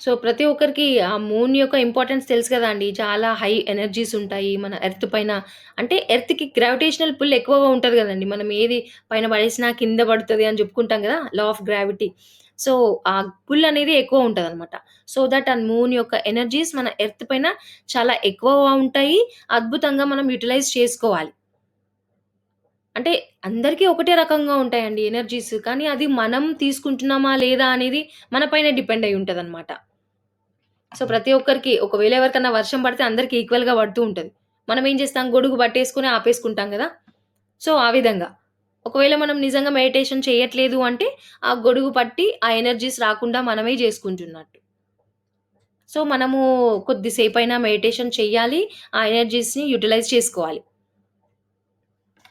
So, ప్రతి ఒక్కరికి ఆ మూన్ యొక్క ఇంపార్టెన్స్ తెలుసు కదా అండి చాలా హై ఎనర్జీస్ ఉంటాయి. మన ఎర్త్ పైన అంటే ఎర్త్‌కి గ్రావిటేషనల్ పుల్ ఎక్కువగా ఉంటుంది కదండి మనం ఏది పైన పడేసినా కింద పడుతుంది అని చెప్పుకుంటాం కదా లా ఆఫ్ గ్రావిటీ. సో, ఆ పుల్ అనేది ఎక్కువ ఉంటుంది అనమాట సో దట్ ఆ మూన్ యొక్క ఎనర్జీస్ మన ఎర్త్ పైన చాలా ఎక్కువగా ఉంటాయి. అద్భుతంగా మనం యుటిలైజ్ చేసుకోవాలి. అంటే అందరికీ ఒకటే రకంగా ఉంటాయండి ఎనర్జీస్. కానీ అది మనం తీసుకుంటున్నామా లేదా అనేది మన డిపెండ్ డిపెండ్ ఉంటుంది అనమాట సో, ప్రతి ఒక్కరికి ఒకవేళ ఎవరికన్నా వర్షం పడితే అందరికీ ఈక్వల్‌గా పడుతూ ఉంటుంది మనం ఏం చేస్తాం గొడుగు పట్టేసుకొని ఆపేసుకుంటాం కదా సో, ఆ విధంగా. ఒకవేళ మనం నిజంగా మెడిటేషన్ చేయట్లేదు అంటే, ఆ గొడుగు పట్టి ఆ ఎనర్జీస్ రాకుండా మనమే చేసుకుంటున్నట్టు సో, మనము కొద్దిసేపు అయినా మెడిటేషన్ చేయాలి ఆ ఎనర్జీస్‌ని యుటిలైజ్ చేసుకోవాలి.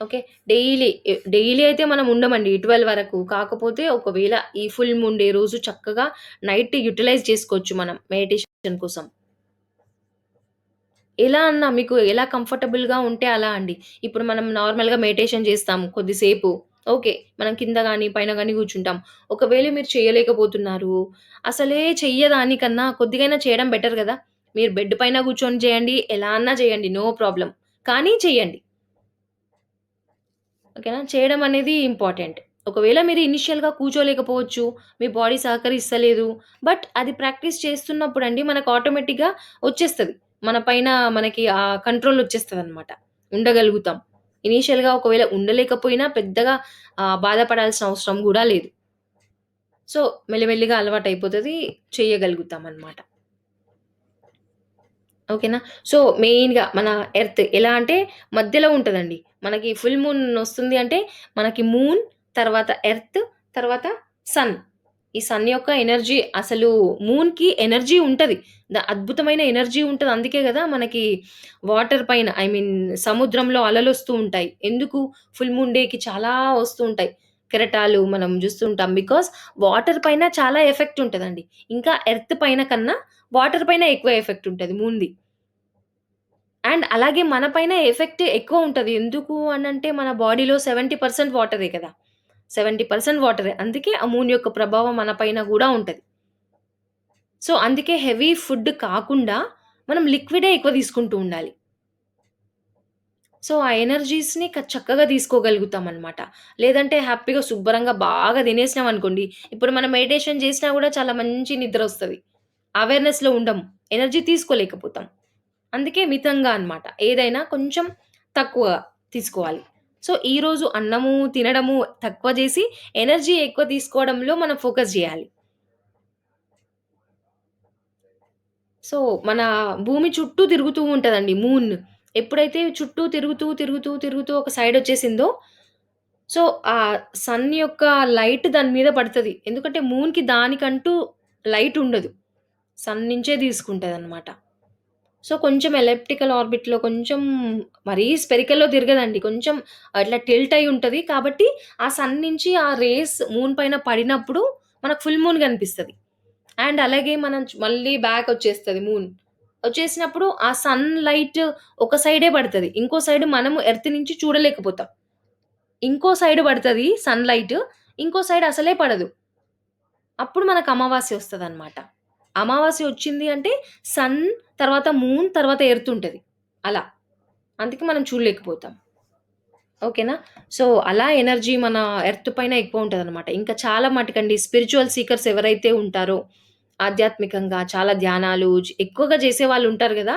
ఓకే. డైలీ డైలీ అయితే మనం ఉండమండి 12 వరకు. కాకపోతే ఒకవేళ ఈ ఫుల్ ఉండే రోజు చక్కగా నైట్ యుటిలైజ్ చేసుకోవచ్చు మనం మెడిటేషన్ కోసం. ఎలా అన్నా మీకు ఎలా కంఫర్టబుల్‌గా ఉంటే అలా అండి. ఇప్పుడు మనం నార్మల్‌గా మెడిటేషన్ చేస్తాం కొద్దిసేపు. ఓకే. మనం కింద కానీ పైన కానీ కూర్చుంటాం. ఒకవేళ మీరు చేయలేకపోతున్నారు, అసలే చెయ్యదానికన్నా కొద్దిగైనా చేయడం బెటర్ కదా మీరు బెడ్ పైన కూర్చొని చేయండి, ఎలా అన్నా చేయండి. నో ప్రాబ్లం కానీ చేయండి. ఓకేనా? చేయడం అనేది ఇంపార్టెంట్. ఒకవేళ మీరు ఇనిషియల్గా కూర్చోలేకపోవచ్చు. మీ బాడీ సహకరిస్తలేదు. బట్ అది ప్రాక్టీస్ చేస్తున్నప్పుడు అండి మనకు ఆటోమేటిక్‌గా వచ్చేస్తుంది మన పైన మనకి ఆ కంట్రోల్ వచ్చేస్తుంది అనమాట ఉండగలుగుతాం. ఇనీషియల్‌గా ఒకవేళ ఉండలేకపోయినా పెద్దగా బాధపడాల్సిన అవసరం కూడా లేదు. సో, మెల్లిమెల్లిగా చేయగలుగుతాం అనమాట ఓకేనా? సో, మెయిన్‌గా మన ఎర్త్ ఎలా అంటే మధ్యలో ఉంటదండి. మనకి ఫుల్ మూన్ వస్తుంది అంటే మనకి మూన్, తర్వాత ఎర్త్, తర్వాత సన్. ఈ సన్ యొక్క ఎనర్జీ అసలు మూన్‌కి ఎనర్జీ ఉంటది. ద అద్భుతమైన ఎనర్జీ ఉంటది. అందుకే గదా! మనకి వాటర్ పైన ఐ మీన్ సముద్రంలో అలలొస్తూ ఉంటాయి. ఎందుకు? ఫుల్ మూన్ డేకి చాలా వస్తూ ఉంటాయి. కెరటాలు మనం చూస్తుంటాం బికాస్ వాటర్ పైన చాలా ఎఫెక్ట్ ఉంటుందండి ఇంకా ఎర్త్ పైన కన్నా వాటర్ పైన ఎక్కువ ఎఫెక్ట్ ఉంటుంది మూన్‌ది. అండ్ అలాగే మన పైన ఎఫెక్ట్ ఎక్కువ ఉంటుంది ఎందుకు అని అంటే మన బాడీలో 70% వాటరే కదా! 70% వాటరే. అందుకే ఆ మూన్ యొక్క ప్రభావం మన పైన కూడా ఉంటుంది సో, అందుకే హెవీ ఫుడ్ కాకుండా మనం లిక్విడే ఎక్కువ తీసుకుంటూ ఉండాలి. సో, ఆ ఎనర్జీస్‌ని చక్కగా తీసుకోగలుగుతాం అనమాట లేదంటే హ్యాపీగా శుభ్రంగా బాగా తినేసినాం అనుకోండి ఇప్పుడు మనం మెడిటేషన్ చేసినా కూడా చాలా మంచి నిద్ర వస్తుంది అవేర్‌నెస్‌లో ఉండము. ఎనర్జీ తీసుకోలేకపోతాం. అందుకే మితంగా అనమాట. ఏదైనా కొంచెం తక్కువ తీసుకోవాలి. సో, ఈరోజు అన్నము తినడము తక్కువ చేసి ఎనర్జీ ఎక్కువ తీసుకోవడంలో మనం ఫోకస్ చేయాలి సో, మన భూమి చుట్టూ తిరుగుతూ ఉంటుందండి మూన్. ఎప్పుడైతే చుట్టూ తిరుగుతూ, తిరుగుతూ, తిరుగుతూ ఒక సైడ్ వచ్చేసిందో సో, ఆ సన్ యొక్క లైట్ దాని మీద పడుతుంది ఎందుకంటే మూన్‌కి దానికంటూ లైట్ ఉండదు. సన్ నుంచే తీసుకుంటుంది అనమాట సో, కొంచెం ఎలెప్టికల్ ఆర్బిట్‌లో కొంచెం మరీ స్పెరికల్‌లో తిరగదండి. కొంచెం అట్లా టిల్ట్ అయి ఉంటుంది కాబట్టి ఆ సన్ నుంచి ఆ రేస్ మూన్ పైన పడినప్పుడు మనకు ఫుల్ మూన్ కనిపిస్తుంది అండ్ అలాగే మనం మళ్ళీ బ్యాక్ వచ్చేస్తుంది మూన్. వచ్చేసినప్పుడు ఆ సన్ లైట్ ఒక సైడే పడుతుంది ఇంకో సైడ్ మనము ఎర్త్ నుంచి చూడలేకపోతాం. ఇంకో సైడ్ పడుతుంది సన్ లైట్. ఇంకో సైడ్ అసలే పడదు. అప్పుడు మనకు అమావాస్య వస్తుంది అనమాట అమావాస్య వచ్చింది అంటే సన్, తర్వాత మూన్, తర్వాత ఎర్త్ ఉంటుంది అలా. అందుకే మనం చూడలేకపోతాం. ఓకేనా? సో, అలా ఎనర్జీ మన ఎర్త్ పైన ఎక్కువ ఉంటుంది అనమాట ఇంకా చాలా మటుకండి స్పిరిచువల్ సీకర్స్ ఎవరైతే ఉంటారో, ఆధ్యాత్మికంగా చాలా ధ్యానాలు ఎక్కువగా ఎక్కువగా చేసేవాళ్ళు ఉంటారు కదా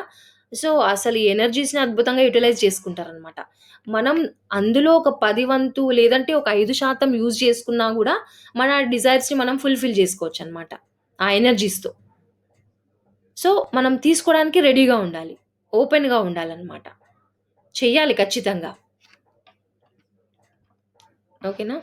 సో, అసలు ఈ ఎనర్జీస్‌ని అద్భుతంగా యుటిలైజ్ చేసుకుంటారనమాట. మనం అందులో ఒక 10 వంతు లేదంటే ఒక 5% యూజ్ చేసుకున్నా గూడా మన డిజైర్స్‌ని మనం ఫుల్‌ఫిల్ చేసుకోవచ్చనమాట. ఆ ఎనర్జీస్‌తో. సో, మనం తీసుకోవడానికి రెడీగా ఉండాలి. ఓపెన్‌గా ఉండాలనమాట. చెయ్యాలి ఖచ్చితంగా. ఓకేనా?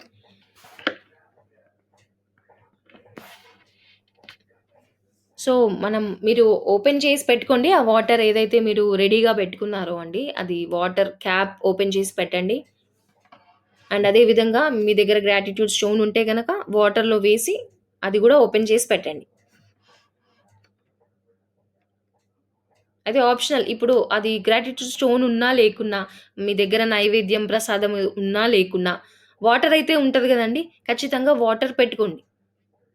సో, మనం మీరు ఓపెన్ చేసి పెట్టుకోండి. ఆ వాటర్ ఏదైతే మీరు రెడీగా పెట్టుకున్నారో అండి, అది వాటర్ క్యాప్ ఓపెన్ చేసి పెట్టండి. అండ్ అదే విధంగా మీ దగ్గర గ్రాటిట్యూడ్ స్టోన్ ఉంటే కనుక వాటర్‌లో వేసి అది కూడా ఓపెన్ చేసి పెట్టండి. అది ఆప్షనల్. ఇప్పుడు అది గ్రాటిట్యూడ్ స్టోన్ ఉన్నా, లేకున్నా, మీ దగ్గర నైవేద్యం, ప్రసాదం ఉన్నా, లేకున్నా, వాటర్ అయితే ఉంటుంది కదండి ఖచ్చితంగా వాటర్ పెట్టుకోండి.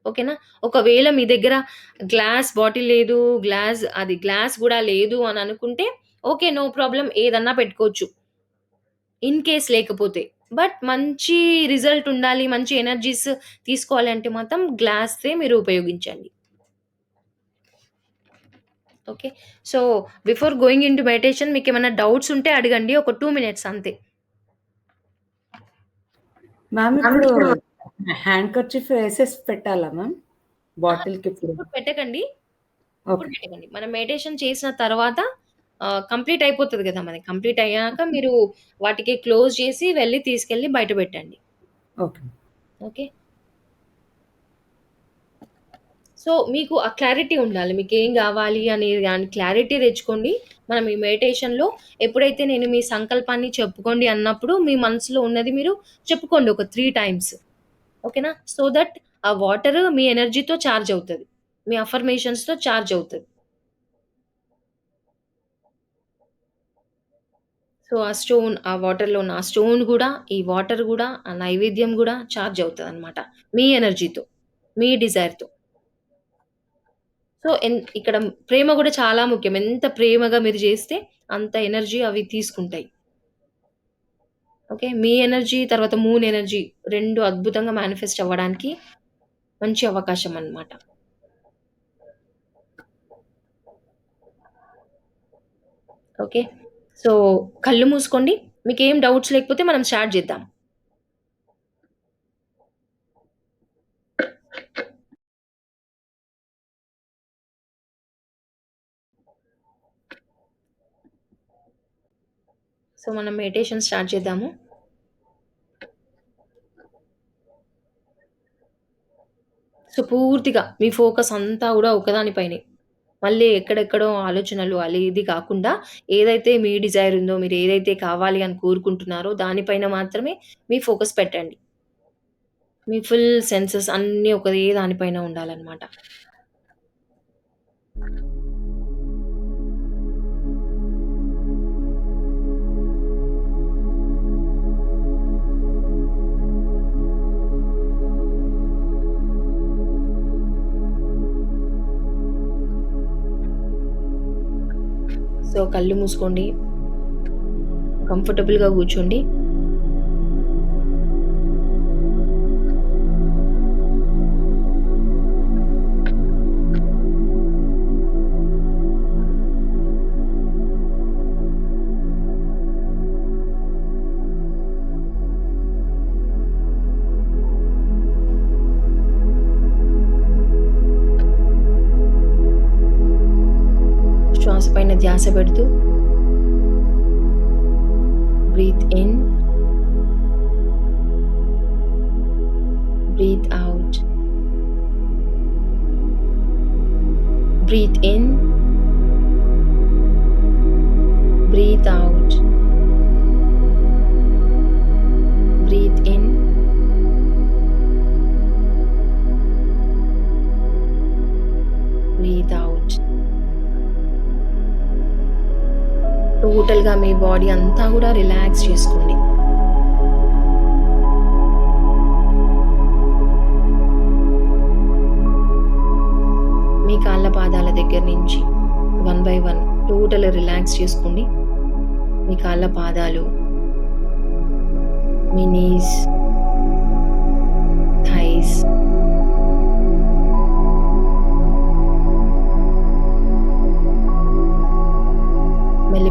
ఓకేనా? ఒకవేళ మీ దగ్గర గ్లాస్ బాటిల్ లేదు, గ్లాస్ అది గ్లాస్ గూడా లేదు అని అనుకుంటే ఓకే. నో ప్రాబ్లమ్ ఏదన్నా పెట్టుకోవచ్చు. ఇన్ కేస్ లేకపోతే. బట్ మంచి రిజల్ట్ ఉండాలి, మంచి ఎనర్జీస్ తీసుకోవాలి అంటే మాత్రం గ్లాస్‌దే మీరు ఉపయోగించండి. Okay. So, before going into meditation మీకేమైనా డౌట్స్ ఉంటే అడగండి. ఒక 2 మినిట్స్ అంతే. మ్యామ్ ఇప్పుడు హ్యాండ్ కర్చీఫ్ ఏసేసి పెట్టాలా మ్యామ్? ఇప్పుడు? ఇప్పుడు పెట్టకండి. ఇప్పుడు. పెట్టకండి. మనం మెడిటేషన్ చేసిన తర్వాత కంప్లీట్ అయిపోతది గదా! మనకి. కంప్లీట్ అయ్యాక మీరు వాటికి క్లోజ్ చేసి వెళ్ళి తీసుకెళ్ళి బయట పెట్టండి. ఓకే. ఓకే. సో, మీకు ఆ క్లారిటీ ఉండాలి. మీకేం గావాలి అనే దాని క్లారిటీ తెచ్చుకోండి. మనం ఈ మెడిటేషన్‌లో ఎప్పుడైతే నేను మీ సంకల్పాన్ని చెప్పుకోండి అన్నప్పుడు మీ మనసులో ఉన్నది మీరు చెప్పుకోండి ఒక 3 టైమ్స్. ఓకేనా? సో దట్ ఆ వాటర్ మీ ఎనర్జీతో ఛార్జ్ అవుతుంది మీ అఫర్మేషన్స్‌తో ఛార్జ్ అవుతుంది సో, ఆ స్టోన్ ఆ వాటర్‌లో ఉన్న ఆ స్టోన్ కూడా ఈ వాటర్ కూడా ఆ నైవేద్యం కూడా ఛార్జ్ అవుతుంది అనమాట మీ ఎనర్జీతో. మీ డిజైర్‌తో. సో, ఎన్ ఇక్కడ ప్రేమ కూడా చాలా ముఖ్యం. ఎంత ప్రేమగా మీరు చేస్తే అంత ఎనర్జీ అవి తీసుకుంటాయి. ఓకే. మీ ఎనర్జీ తర్వాత మూన్ ఎనర్జీ రెండు అద్భుతంగా మేనిఫెస్ట్ అవ్వడానికి మంచి అవకాశం అన్నమాట. ఓకే. సో, కళ్ళు మూసుకోండి. మీకు ఏం డౌట్స్ లేకపోతే మనం స్టార్ట్ చేద్దాం సో, మనం మెడిటేషన్ స్టార్ట్ చేద్దాము. సో, పూర్తిగా మీ ఫోకస్ అంతా కూడా ఒకదానిపైనే మళ్ళీ ఎక్కడెక్కడో ఆలోచనలు అలా ఇది కాకుండా ఏదైతే మీ డిజైర్ ఉందో, మీరు ఏదైతే కావాలి అని కోరుకుంటున్నారో దానిపైన మాత్రమే మీ ఫోకస్ పెట్టండి. మీ ఫుల్ సెన్సెస్ అన్నీ ఒకదే దానిపైన ఉండాలన్నమాట. సో, కళ్ళు మూసుకోండి. కంఫర్టబుల్‌గా కూర్చోండి. పైన టోటల్‌గా మీ బాడీ అంతా కూడా రిలాక్స్ చేసుకోండి. మీ కాళ్ళ పాదాల దగ్గర నుంచి one by one total relax చేసుకోండి. మీ కాళ్ళ పాదాలు మీ నీస్ థైస్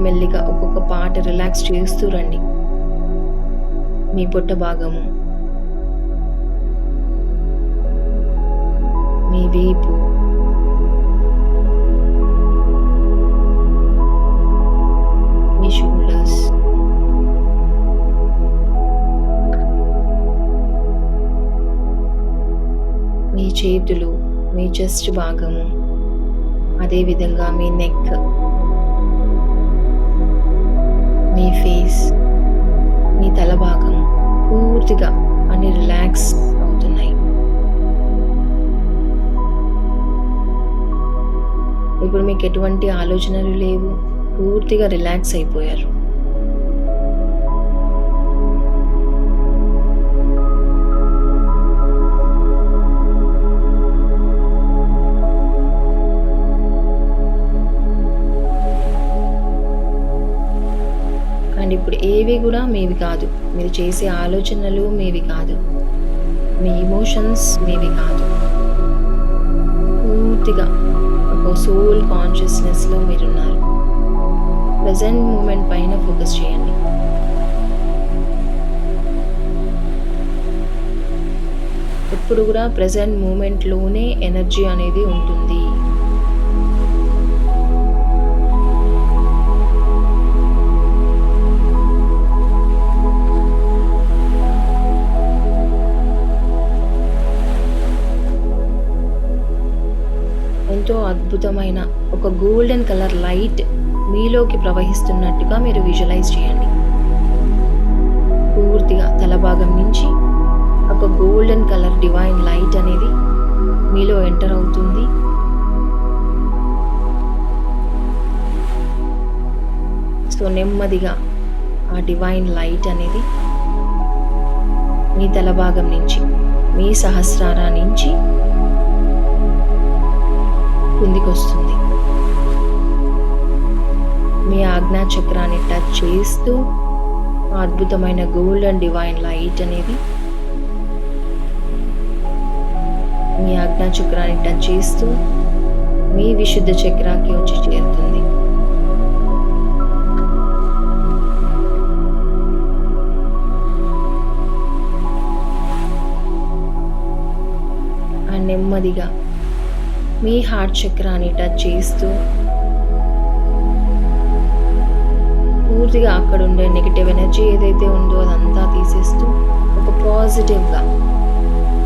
మెల్లిగా ఒక్కొక్క పాట రిలాక్స్ చేస్తూ రండి. మీ పొట్ట భాగము. మీ వీపు. మీ షోల్డర్స్. మీ చేతులు, మీ చెస్ట్ భాగము. అదే విధంగా మీ నెక్. మీ ఫేస్. మీ తల భాగం పూర్తిగా అన్ని రిలాక్స్ అవుతున్నాయి. ఇప్పుడు మీకు ఎటువంటి ఆలోచనలు లేవు. పూర్తిగా రిలాక్స్ అయిపోయారు. ఏవి కూడా మీవి కాదు. మీరు చేసే ఆలోచనలు మీవి కాదు. మీ ఎమోషన్స్ మీవి కాదు. పూర్తిగా ఒక సోల్ కాన్షియస్నెస్లో మీరున్నారు. ప్రజెంట్ మూమెంట్ పైన ఫోకస్ చేయండి. ఎప్పుడు కూడా ప్రజెంట్ మూమెంట్లోనే ఎనర్జీ అనేది ఉంటుంది. అద్భుతమైన ఒక గోల్డెన్ కలర్ లైట్ మీలోకి ప్రవహిస్తున్నట్టుగా మీరు విజువలైజ్ చేయండి. పూర్తిగా తలభాగం నుంచి ఒక గోల్డెన్ కలర్ డివైన్ లైట్ అనేది మీలో ఎంటర్ అవుతుంది. సో నెమ్మదిగా ఆ డివైన్ లైట్ అనేది మీ తలభాగం నుంచి మీ సహస్రారా నుంచి కిందికి మీ ఆజ్ఞా చక్రాన్ని టచ్ చేస్తూ అద్భుతమైన అద్భుతమైన గోల్డెన్ డివైన్ లైట్ అనేది మీ ఆజ్ఞా చక్రాన్ని టచ్ చేస్తూ మీ విశుద్ధ చక్రాకి వచ్చి చేరుతుంది. నెమ్మదిగా మీ హార్ట్ చక్రాన్ని టచ్ చేస్తూ పూర్తిగా అక్కడ ఉండే నెగిటివ్ ఎనర్జీ ఏదైతే ఉందో అదంతా తీసేస్తూ ఒక పాజిటివ్గా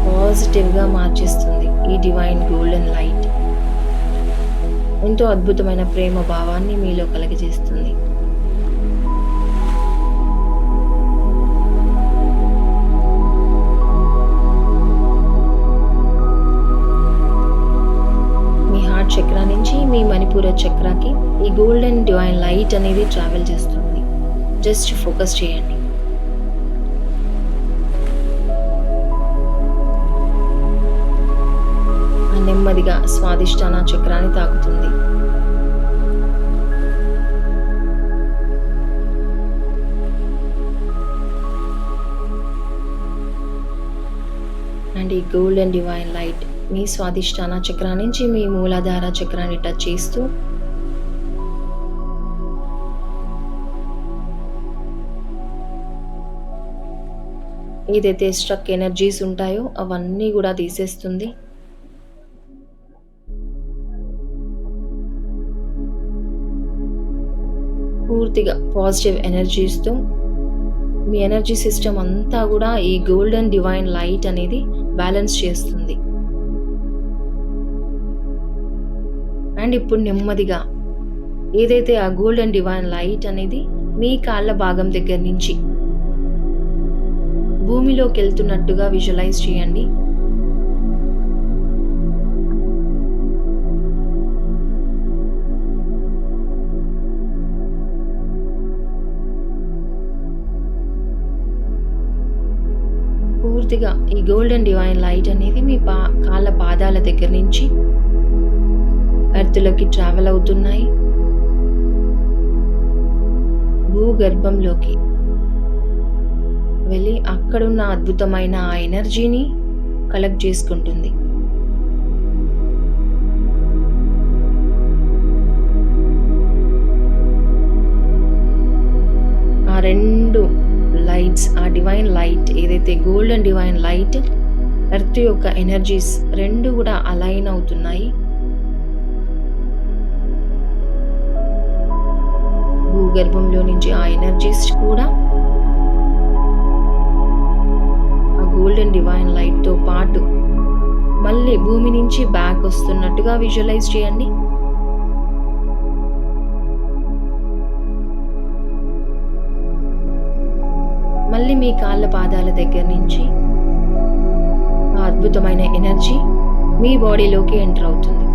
పాజిటివ్గా మార్చేస్తుంది ఈ డివైన్ గోల్డెన్ లైట్ ఎంతో అద్భుతమైన ప్రేమ భావాన్ని మీలో కలిగజేస్తుంది. చక్రాకి ఈ గోల్డెన్ డివైన్ లైట్ అనేది ట్రావెల్ చేస్తుంది. జస్ట్ ఫోకస్ చేయండి. నెమ్మదిగా స్వాదిష్టాన చక్రాన్ని తాకుతుంది. అండ్ ఈ గోల్డెన్ డివైన్ లైట్ మీ స్వాదిష్టాన చక్రా నుంచి మీ మూలాధార చక్రాన్ని టచ్ చేస్తూ ఏదైతే స్ట్రక్ ఎనర్జీస్ ఉంటాయో అవన్నీ కూడా తీసేస్తుంది. పూర్తిగా పాజిటివ్ ఎనర్జీస్తో మీ ఎనర్జీ సిస్టమ్ అంతా కూడా ఈ గోల్డెన్ డివైన్ లైట్ అనేది బ్యాలెన్స్ చేస్తుంది. అండ్ ఇప్పుడు నెమ్మదిగా ఏదైతే ఆ గోల్డెన్ డివైన్ లైట్ అనేది మీ కాళ్ళ భాగం దగ్గర నుంచి భూమిలోకి వెళ్తున్నట్టుగా విజువలైజ్ చేయండి. పూర్తిగా ఈ గోల్డెన్ డివైన్ లైట్ అనేది మీ పా కాళ్ళ పాదాల దగ్గర నుంచి ఎర్త్లోకి ట్రావెల్ అవుతున్నాయి. భూగర్భంలోకి వెళ్ళి అక్కడున్న అద్భుతమైన ఆ ఎనర్జీని కలెక్ట్ చేసుకుంటుంది. ఆ రెండు లైట్స్ ఆ డివైన్ లైట్ ఏదైతే గోల్డెన్ డివైన్ లైట్ ఎర్త్ యొక్క ఎనర్జీస్ రెండు కూడా అలైన్ అవుతున్నాయి. భూగర్భంలో నుంచి ఆ ఎనర్జీస్ కూడా ఆ గోల్డెన్ డివైన్ లైట్తో పాటు మళ్ళీ భూమి నుంచి బ్యాక్ వస్తున్నట్టుగా విజువలైజ్ చేయండి. మళ్ళీ మీ కాళ్ళ పాదాల దగ్గర నుంచి ఆ అద్భుతమైన ఎనర్జీ మీ బాడీలోకి ఎంటర్ అవుతుంది.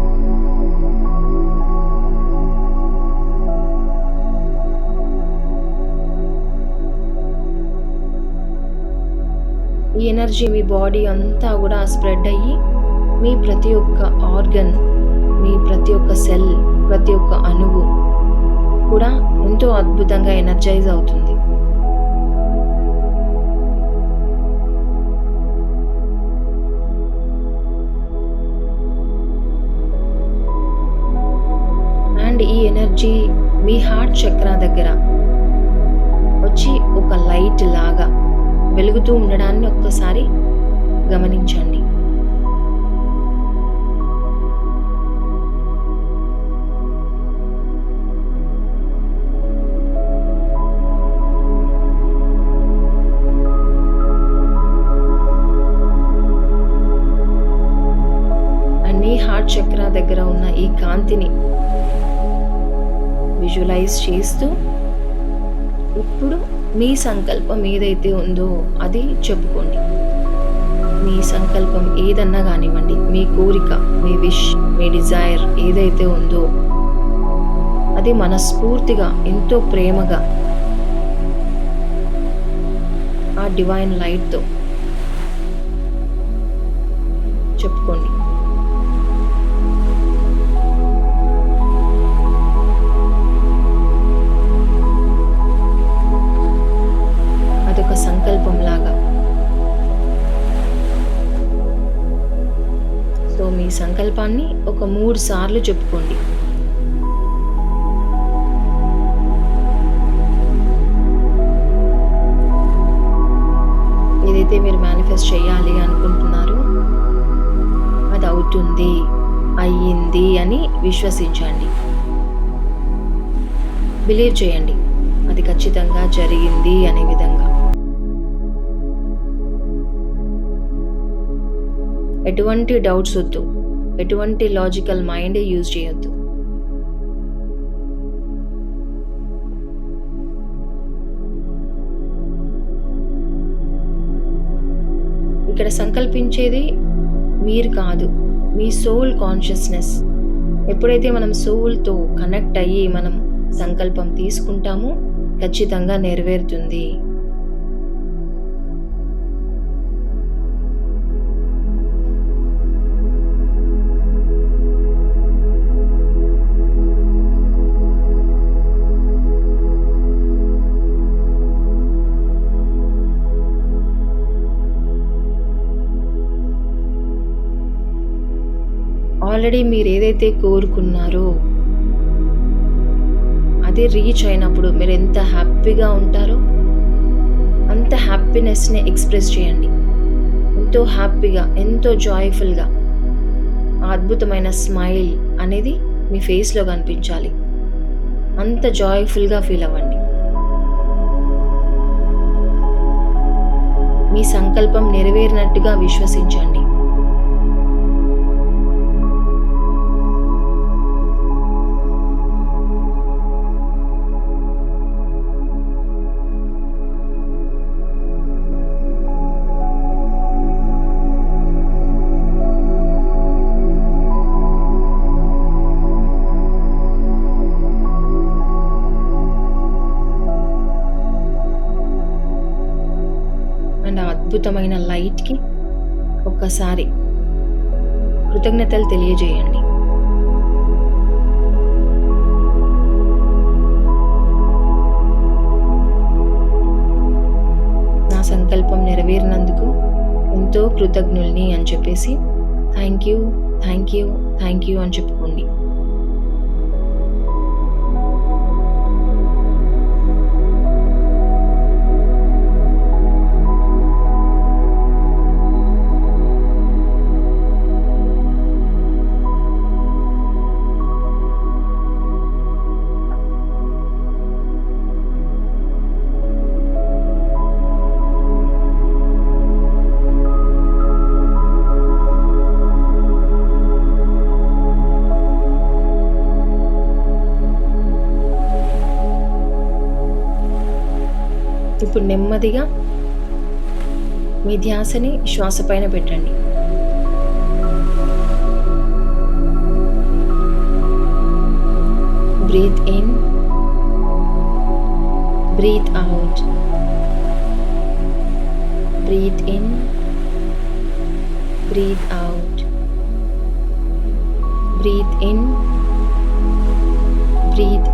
ఈ ఎనర్జీ మీ బాడీ అంతా కూడా స్ప్రెడ్ అయ్యి మీ ప్రతి ఒక్క ఆర్గన్ మీ ప్రతి ఒక్క సెల్ ప్రతి ఒక్క అణువు కూడా ఎంతో అద్భుతంగా ఎనర్జైజ్ అవుతుంది. అండ్ ఈ ఎనర్జీ మీ హార్ట్ చక్ర దగ్గర వచ్చి ఒక లైట్ లాగా వెలుగుతూ ఉండడాన్ని ఒక్కసారి గమనించండి. హార్ట్ చక్ర దగ్గర ఉన్న ఈ కాంతిని విజువలైజ్ చేస్తూ ఇప్పుడు మీ సంకల్పం ఏదైతే ఉందో అది చెప్పుకోండి. మీ సంకల్పం ఏదన్నా కానివ్వండి మీ కోరిక మీ విష్ మీ డిజైర్ ఏదైతే ఉందో అది మనస్ఫూర్తిగా ఎంతో ప్రేమగా ఆ డివైన్ లైట్తో చెప్పుకోండి. ఒక మూడు సార్లు చెప్పుకోండి. ఏదైతే మీరు మేనిఫెస్ట్ చేయాలి అనుకుంటున్నారో అది అవుతుంది అయ్యింది అని విశ్వసించండి. బిలీవ్ చేయండి అది ఖచ్చితంగా జరిగింది అనే విధంగా. ఎటువంటి డౌట్స్ వద్దు. ఎటువంటి లాజికల్ మైండ్ యూజ్ చేయొద్దు. ఇక్కడ సంకల్పించేది మీరు కాదు మీ సోల్ కాన్షియస్నెస్ ఎప్పుడైతే మనం సోల్తో కనెక్ట్ అయ్యి మనం సంకల్పం తీసుకుంటామో ఖచ్చితంగా నెరవేరుతుంది. ఆల్రెడీ మీరు ఏదైతే కోరుకున్నారో అది రీచ్ అయినప్పుడు మీరు ఎంత హ్యాపీగా ఉంటారో అంత హ్యాపీనెస్ని ఎక్స్ప్రెస్ చేయండి. ఎంతో హ్యాపీగా ఎంతో జాయ్ఫుల్గా అద్భుతమైన స్మైల్ అనేది మీ ఫేస్లో కనిపించాలి. అంత జాయ్ఫుల్గా ఫీల్ అవ్వండి. మీ సంకల్పం నెరవేరినట్టుగా విశ్వసించండి. అద్భుతమైన లైట్కి ఒక్కసారి కృతజ్ఞతలు తెలియజేయండి. నా సంకల్పం నెరవేరినందుకు ఎంతో కృతజ్ఞుల్ని అని చెప్పేసి thank you thank you thank you అని చెప్పుకోండి. నెమ్మదిగా మీ ధ్యాసని శ్వాస పైన పెట్టండి. Breathe in breathe out. Breathe in breathe out. Breathe in breathe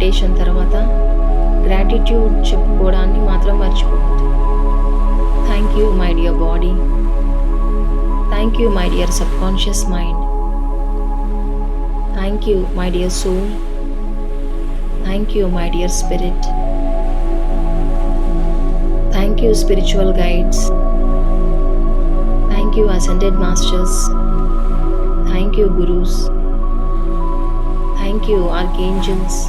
meditation తర్వాత గ్రాటిట్యూడ్ చెప్పుకోవడాన్ని మాత్రం మర్చిపోవద్దు. Thank you my dear body thank you my dear subconscious mind thank you my dear soul thank you my dear spirit thank you spiritual guides thank you ascended masters thank you gurus thank you archangels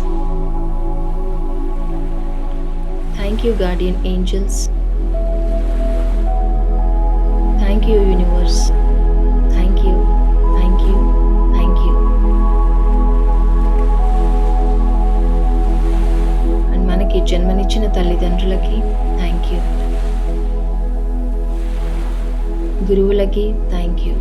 thank you guardian angels thank you universe thank you thank you thank you and మనకి జన్మనిచ్చిన తల్లిదండ్రులకి thank you గురువులకి thank you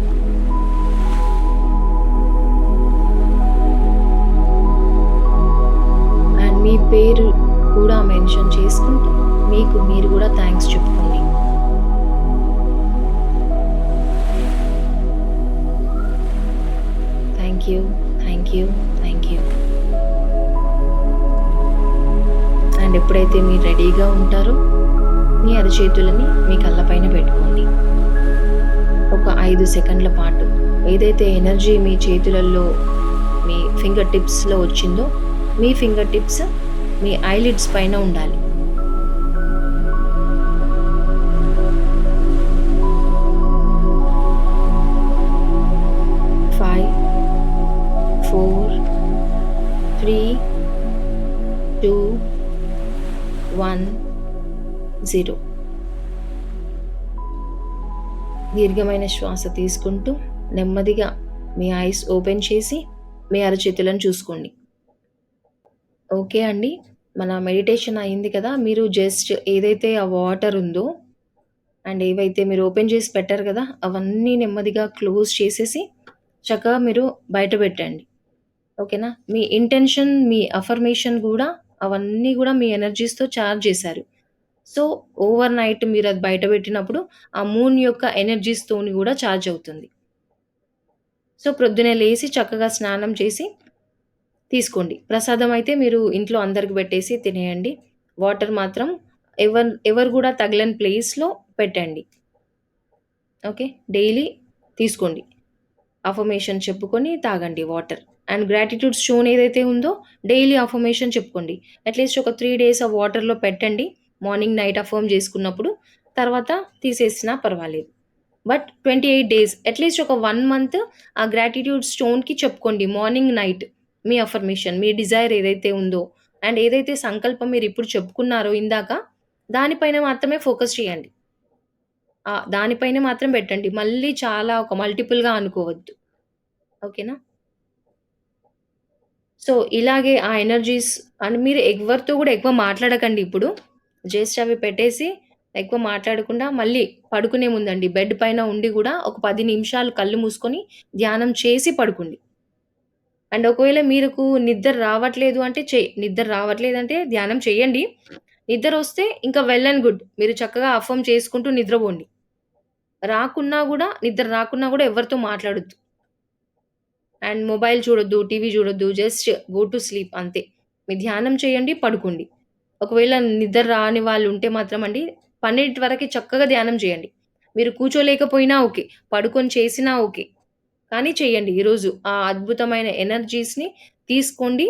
ఎప్పుడైతే ఉంటారో మీ అరచేతులని మీ కళ్ళపైన పెట్టుకోండి. ఒక ఐదు సెకండ్ల పాటు ఏదైతే ఎనర్జీ మీ చేతులలో మీ ఫింగర్ టిప్స్లో వచ్చిందో మీ ఫింగర్ టిప్స్ మీ ఐలిడ్స్ పైన ఉండాలి. Five four three two one zero దీర్ఘమైన శ్వాస తీసుకుంటూ నెమ్మదిగా మీ ఐస్ ఓపెన్ చేసి మీ అరచేతులను చూసుకోండి. ఓకే అండి మన మెడిటేషన్ అయింది కదా మీరు జస్ట్ ఏదైతే ఆ వాటర్ ఉందో అండ్ ఏవైతే మీరు ఓపెన్ చేసి పెట్టారు కదా అవన్నీ నెమ్మదిగా క్లోజ్ చేసేసి చక్కగా మీరు బయట పెట్టండి. ఓకేనా? మీ ఇంటెన్షన్ మీ అఫర్మేషన్ కూడా అవన్నీ కూడా మీ ఎనర్జీస్తో చార్జ్ చేశారు. సో ఓవర్ నైట్ మీరు అది బయట పెట్టినప్పుడు ఆ మూన్ యొక్క ఎనర్జీస్తోని కూడా ఛార్జ్ అవుతుంది. సో ప్రొద్దునే లేసి చక్కగా స్నానం చేసి తీసుకోండి. ప్రసాదం అయితే మీరు ఇంట్లో అందరికి పెట్టేసి తినేయండి. వాటర్ మాత్రం ఎవరు ఎవరు కూడా తగలని ప్లేస్లో పెట్టండి. ఓకే డైలీ తీసుకోండి. అఫర్మేషన్ చెప్పుకొని తాగండి వాటర్ అండ్ గ్రాటిట్యూడ్ స్టోన్ ఏదైతే ఉందో డైలీ అఫర్మేషన్ చెప్పుకోండి. అట్లీస్ట్ ఒక త్రీ డేస్ ఆ వాటర్లో పెట్టండి. మార్నింగ్ నైట్ అఫర్మ్ చేసుకున్నప్పుడు తర్వాత తీసేసినా పర్వాలేదు. But twenty eight days at least ఒక వన్ మంత్ ఆ గ్రాటిట్యూడ్ స్టోన్కి చెప్పుకోండి. మార్నింగ్ నైట్ మీ అఫర్మేషన్ మీ డిజైర్ ఏదైతే ఉందో అండ్ ఏదైతే సంకల్పం మీరు ఇప్పుడు చెప్పుకున్నారో ఇందాక దానిపైన మాత్రమే ఫోకస్ చేయండి. దానిపైన మాత్రం పెట్టండి. మళ్ళీ చాలా ఒక మల్టిపుల్గా అనుకోవద్దు. ఓకేనా సో ఇలాగే ఆ ఎనర్జీస్ అండ్ మీరు ఎవరితో కూడా ఎక్కువ మాట్లాడకండి ఇప్పుడు. జస్ట్ అవి పెట్టేసి ఎక్కువ మాట్లాడకుండా మళ్ళీ పడుకునే ముందండి. బెడ్ పైన ఉండి కూడా ఒక పది నిమిషాలు కళ్ళు మూసుకొని ధ్యానం చేసి పడుకోండి. అండ్ ఒకవేళ మీకు నిద్ర రావట్లేదు అంటే చే నిద్ర రావట్లేదు అంటే ధ్యానం చేయండి. నిద్ర వస్తే ఇంకా వెల్ అండ్ గుడ్ మీరు చక్కగా అఫర్మ్ చేసుకుంటూ నిద్రపోండి. రాకున్నా కూడా నిద్ర రాకున్నా కూడా ఎవరితో మాట్లాడొద్దు. అండ్ మొబైల్ చూడొద్దు టీవీ చూడొద్దు జస్ట్ గో టు స్లీప్ అంతే. మీ ధ్యానం చేయండి పడుకోండి. ఒకవేళ నిద్ర రాని వాళ్ళు ఉంటే మాత్రం అండి పన్నెండు వరకు చక్కగా ధ్యానం చేయండి. మీరు కూర్చోలేకపోయినా ఓకే పడుకొని చేసినా ఓకే. కానీ చేయండి ఈరోజు ఆ అద్భుతమైన ఎనర్జీస్ని తీసుకోండి.